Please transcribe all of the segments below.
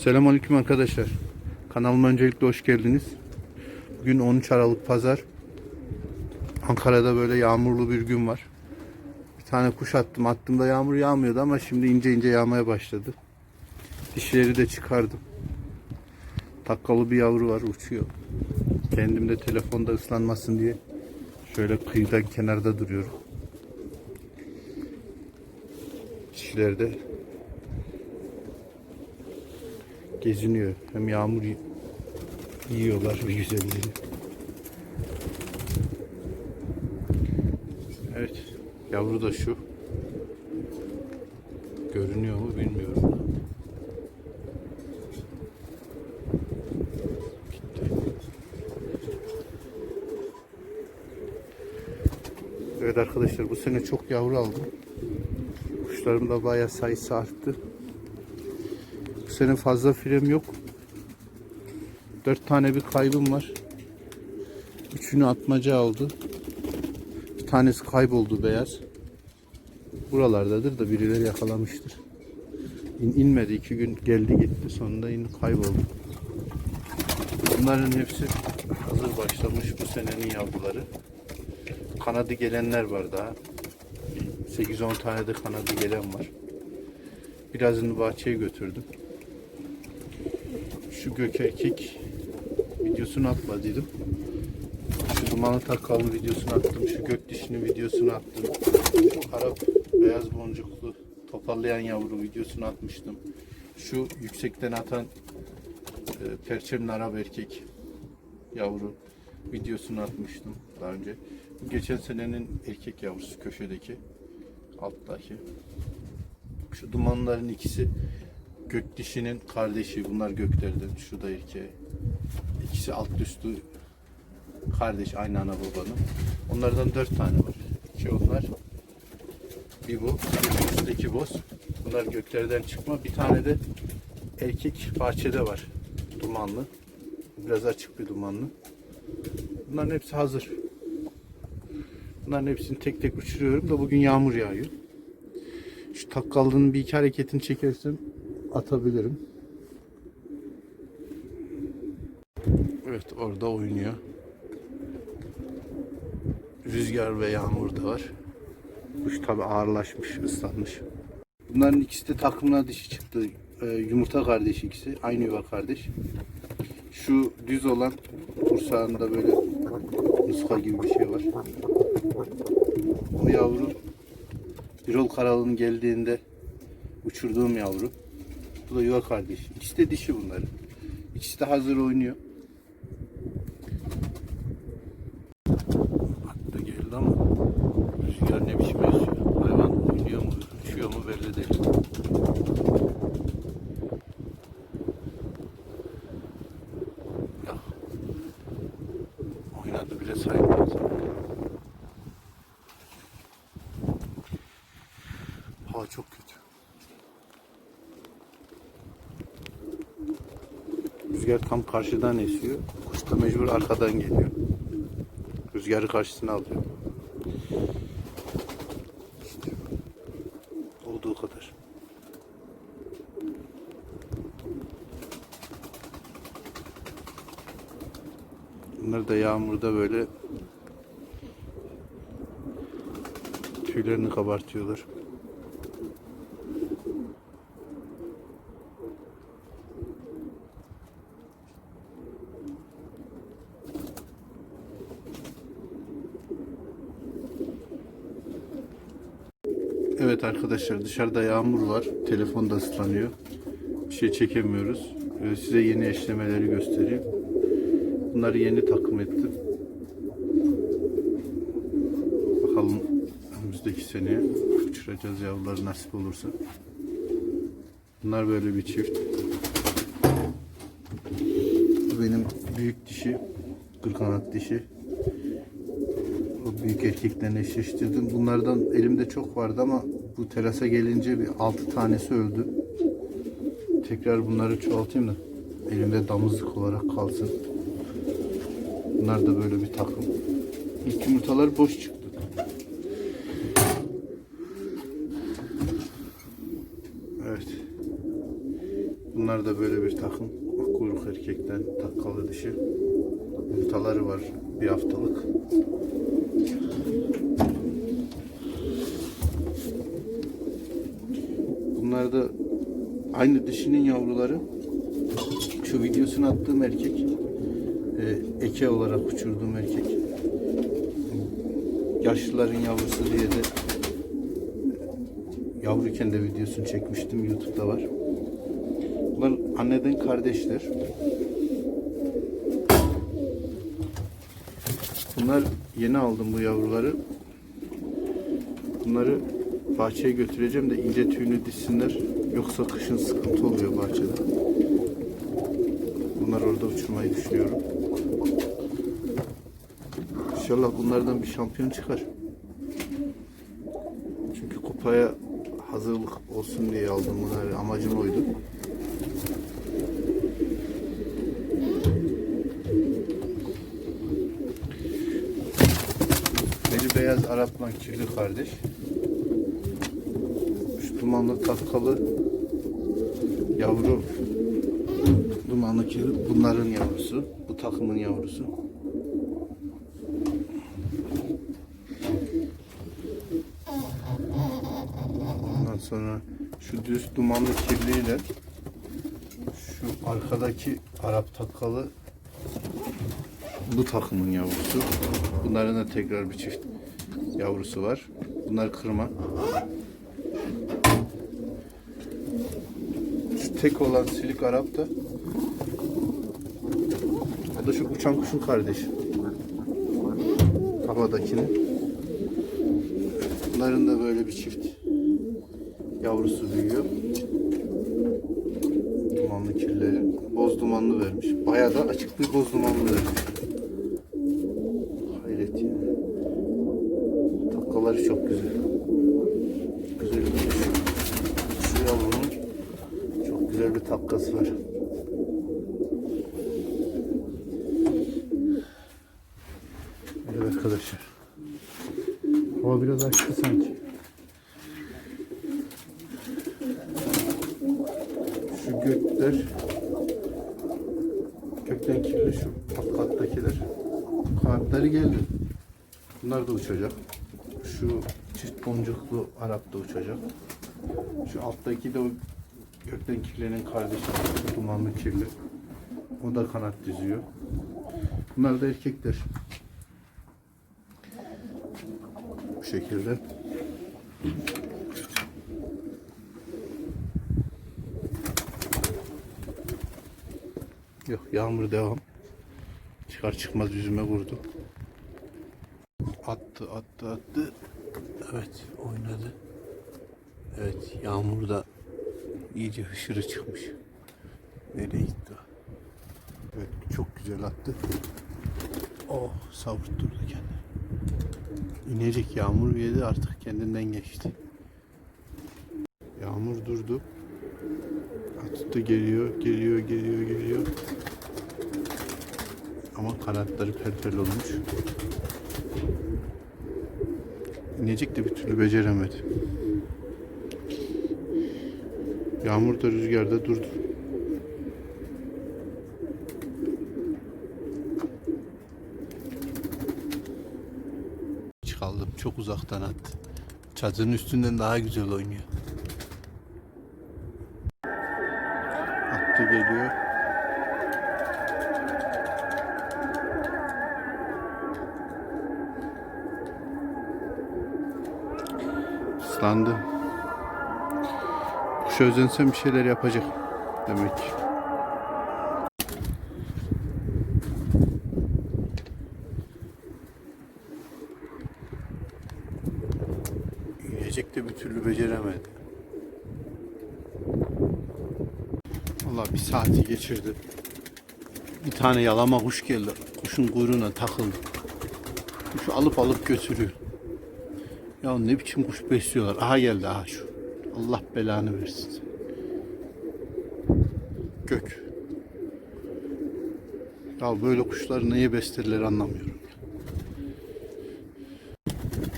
Selamünaleyküm arkadaşlar. Kanalıma öncelikle hoş geldiniz. Bugün 13 Aralık Pazar. Ankara'da böyle yağmurlu bir gün var. Bir tane kuş attım. Attığımda yağmur yağmıyordu ama şimdi ince ince yağmaya başladı. Dişleri de çıkardım. Takkalı bir yavru var uçuyor. Kendim de telefonda ıslanmasın diye şöyle kıyıdan kenarda duruyorum. Dişleri de geziniyor. Hem yağmur yiyorlar bir güzelliği. Evet. Yavru da şu. Görünüyor mu bilmiyorum. Gitti. Evet arkadaşlar bu sene çok yavru aldım. Kuşlarım da bayağı sayısı arttı. Sene fazla firem yok. Dört tane bir kaybım var. Üçünü atmaca aldı. Bir tanesi kayboldu beyaz. Buralardadır da birileri yakalamıştır. İn, inmedi iki gün geldi gitti sonunda in kayboldu. Bunların hepsi hazır başlamış bu senenin yavruları. Kanadı gelenler var daha. 8-10 tane de kanadı gelen var. Birazını bahçeye götürdüm. Şu gök erkek videosunu atmadıydım. Şu dumanlı takallı videosunu attım. Şu gök dişinin videosunu attım. Şu Arap beyaz boncuklu toparlayan yavru videosunu atmıştım. Şu yüksekten atan e, perçemli Arap erkek yavru videosunu atmıştım daha önce. Bu geçen senenin erkek yavrusu köşedeki alttaki. Şu dumanların ikisi gök dişinin kardeşi. Bunlar göklerden. Şu da erkeği. İkisi alt üstü kardeş aynı ana babanın. Onlardan dört tane var. İki onlar. Bir bu. Bir üstteki boz. Bunlar göklerden çıkma. Bir tane de erkek bahçede var. Dumanlı. Biraz açık bir dumanlı. Bunların hepsi hazır. Bunların hepsini tek tek uçuruyorum da bugün yağmur yağıyor. Şu takkallının bir iki hareketini çekersem atabilirim. Evet orada oynuyor. Rüzgar ve yağmur da var. Kuş tabi ağırlaşmış, ıslanmış. Bunların ikisi de takımına dişi çıktı. Ee, yumurta kardeş ikisi. Aynı yuva kardeş. Şu düz olan kursağında böyle muska gibi bir şey var. O yavru Birol Karalı'nın geldiğinde uçurduğum yavru. Bu da yuva kardeşi. İkisi de dişi bunların. İkisi de hazır oynuyor. Hatta geldi ama rüzgar ne biçim esiyor. Hayvan oynuyor mu, uçuyor mu belli değil. Ya. Oynadı bile sayılmaz. Hava çok kötü. Rüzgar tam karşıdan esiyor. Kuş da mecbur arkadan geliyor. Rüzgarı karşısına alıyor. İşte olduğu kadar. Bunlar da yağmurda böyle tüylerini kabartıyorlar. Evet arkadaşlar dışarıda yağmur var. Telefon da ıslanıyor. Bir şey çekemiyoruz. Ee, Size yeni eşlemeleri göstereyim. Bunları yeni takım ettim. Bakalım önümüzdeki seneye uçuracağız yavruları nasip olursa. Bunlar böyle bir çift. Bu benim büyük dişi. Kırkanat dişi. Büyük erkeklerini eşleştirdim. Bunlardan elimde çok vardı ama bu terasa gelince bir altı tanesi öldü. Tekrar bunları çoğaltayım da elimde damızlık olarak kalsın. Bunlar da böyle bir takım. İlk yumurtalar boş çıktı. Evet. Bunlar da böyle bir takım. Kuyruk erkekten takkalı dişi. Yumurtaları var bir haftalık. Bunlar da aynı dişinin yavruları. Şu videosunu attığım erkek. e, eke olarak uçurduğum erkek. Yaşlıların yavrusu diye de yavruyken de videosunu çekmiştim. Youtube'da var. Bunlar anneden kardeşler. Bunlar yeni aldım bu yavruları. Bunları bahçeye götüreceğim de ince tüyünü dişsinler. Yoksa kışın sıkıntı oluyor bahçede. Bunlar orada uçurmayı düşünüyorum. İnşallah bunlardan bir şampiyon çıkar. Çünkü kupaya hazırlık olsun diye aldım bunları. Amacım oydu. Beni beyaz Arap'la kirli kardeş. Dumanlı takkalı yavru dumanlı kirli bunların yavrusu. Bu takımın yavrusu. Ondan sonra şu düz dumanlı kirliyle şu arkadaki Arap takkalı bu takımın yavrusu. Bunların da tekrar bir çift yavrusu var. Bunlar kırma. Tek olan silik Arap da o da şu uçan kuşun kardeşi. Havadakinin. Bunların da böyle bir çift yavrusu büyüyor. Dumanlı kirleri. Boz dumanlı vermiş. Bayağı da açık bir boz dumanlı vermiş. Hayret ya. Takkaları çok güzel. Güzel bir kuş. Şu yavrunun çok güzel bir takkası var. Evet arkadaşlar. Hava biraz açtı sanki. Şu gökler gökten kirli şu alt kattakiler kanatları geldi. Bunlar da uçacak. Şu çift boncuklu Arap da uçacak. Şu alttaki de gökten kirlenen kardeşi dumanlı kirli. O da kanat diziyor. Bunlar da erkekler. Bu şekilde. Yok yağmur devam. Çıkar çıkmaz yüzüme vurdu. Attı attı attı. Evet oynadı. Evet yağmur da iyice hışırı çıkmış. Nereye gitti o? Evet çok güzel attı. Oh savurtturdu kendini. İnecek yağmur yedi artık kendinden geçti. Yağmur durdu. Attı geliyor, geliyor, geliyor, geliyor. Ama kanatları perper olmuş. İnecek de bir türlü beceremedi. Yağmur da rüzgarda durdu. Kaldım. Çok uzaktan attı. Çadırın üstünden daha güzel oynuyor. Attı geliyor. Islandı. Kuşa özensem bir şeyler yapacak. Demek ki. Yiyecek de bir türlü beceremedi. Valla bir saati geçirdi. Bir tane yalama kuş geldi. Kuşun kuyruğuna takıldı. Kuşu alıp alıp götürüyor. Ya ne biçim kuş besliyorlar. Aha geldi aha şu. Allah belanı versin. Gök. Ya böyle kuşları neye beslerler anlamıyorum.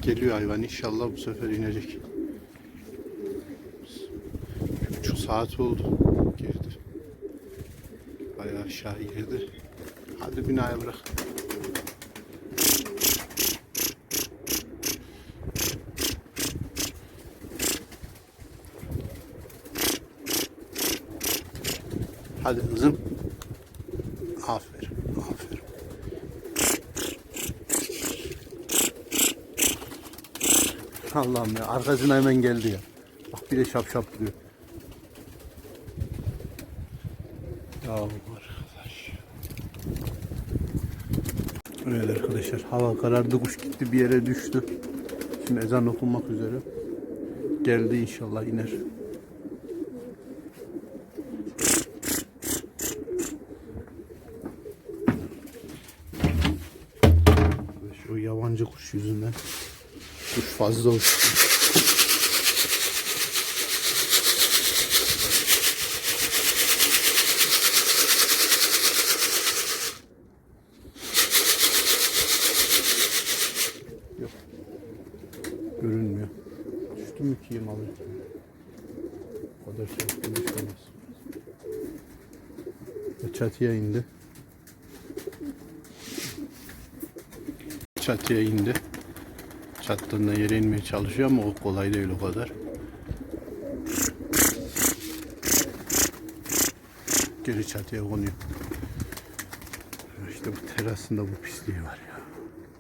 Geliyor hayvan inşallah bu sefer inecek. Bir buçuk saat oldu. Girdi. Bayağı aşağı girdi. Hadi binaya bırak. Hadi kızım. Aferin, aferin. Allah'ım ya arkasına hemen geldi ya. Bak bir de şap şap duruyor. Ya arkadaş. Evet arkadaşlar hava karardı kuş gitti bir yere düştü. Şimdi ezan okunmak üzere. Geldi inşallah iner. Şu yabancı kuş yüzünden kuş fazla uçtu. Yok. Görünmüyor. Düştü mü ki malı? O kadar çabuk düşmez. Ve Çatıya indi. Çatıya indi. Çattığında yere inmeye çalışıyor ama o kolay değil o kadar. Geri çatıya konuyor. İşte bu terasında bu pisliği var ya.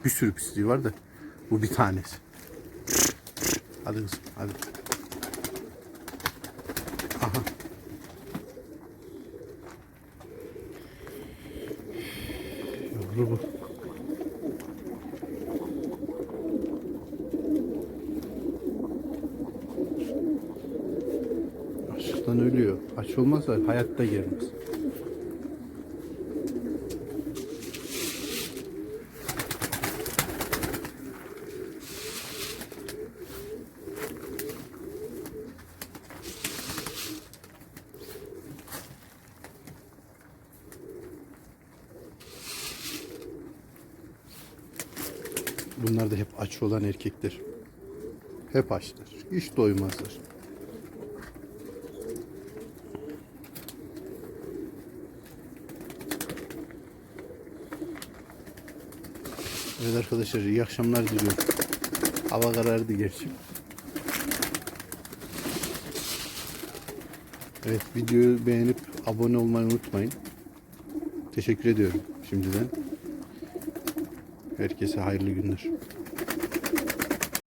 Bir sürü pisliği var da bu bir tanesi. Hadi kızım hadi. Aha. Yavru bu. Ölüyor. Aç olmazsa hayatta gelmez. Bunlar da hep aç olan erkekler. Hep açlar. Hiç doymazlar. Evet arkadaşlar iyi akşamlar diliyorum. Hava karardı gerçi. Evet videoyu beğenip abone olmayı unutmayın. Teşekkür ediyorum şimdiden. Herkese hayırlı günler.